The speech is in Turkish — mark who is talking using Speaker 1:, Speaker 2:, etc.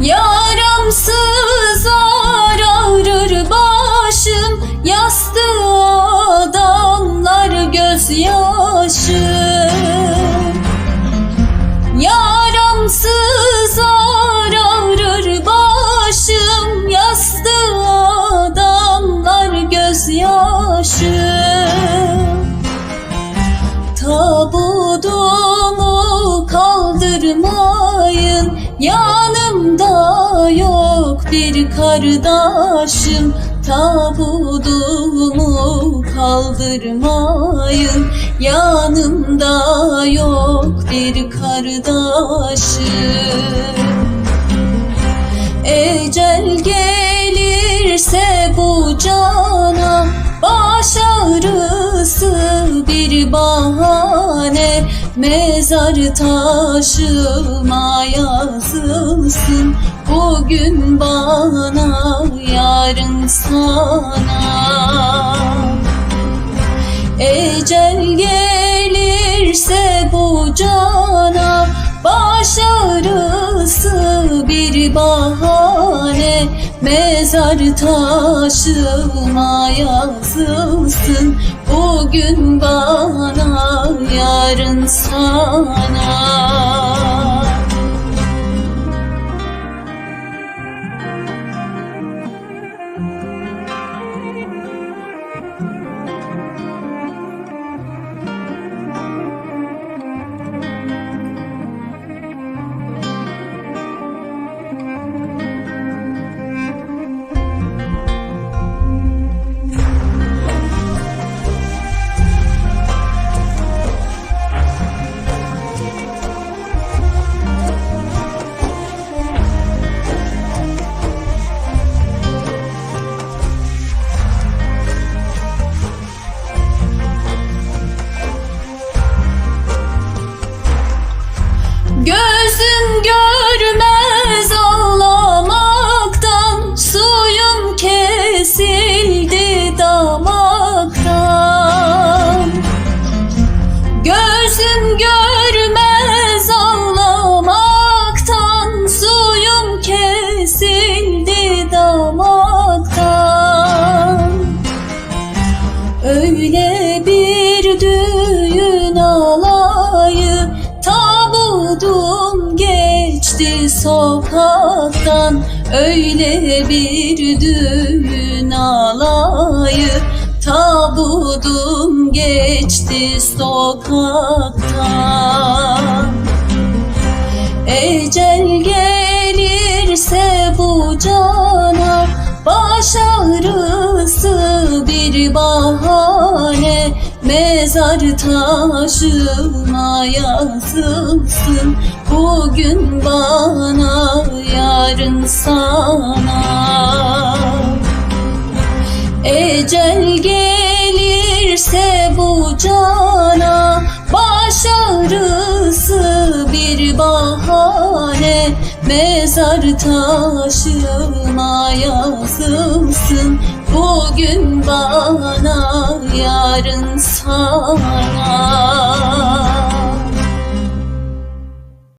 Speaker 1: Yaramsız ağrır başım Yastığa damlar gözyaşım. Yaramsız ağrır başım Yastığa damlar gözyaşım. Tabudumu kaldırmayın Yaramsız bir kardeşim. Tabudumu kaldırmayın. Yanımda yok bir kardeşim. Ecel gelirse bu cana Baş ağrısı bir bahane. Mezar taşıma yazılsın Bugün bana yarın sana. Ecel gelirse bu cana Baş ağrısı bir bahane. Mezar taşıma yazılsın. Bugün bana yarın sana Öyle bir düğün alayı Tabudum geçti sokaktan. Öyle bir düğün alayı Tabudum geçti sokaktan. Ecel gelirse bu cana Baş ağrısı bir bahane Mezar taşıma yazılsın. Bugün bana yarın sana. Ecel gelirse bu cana Baş ağrısı bir bahane Mezar taşıma yazılsın. Bugün bana yarın sana.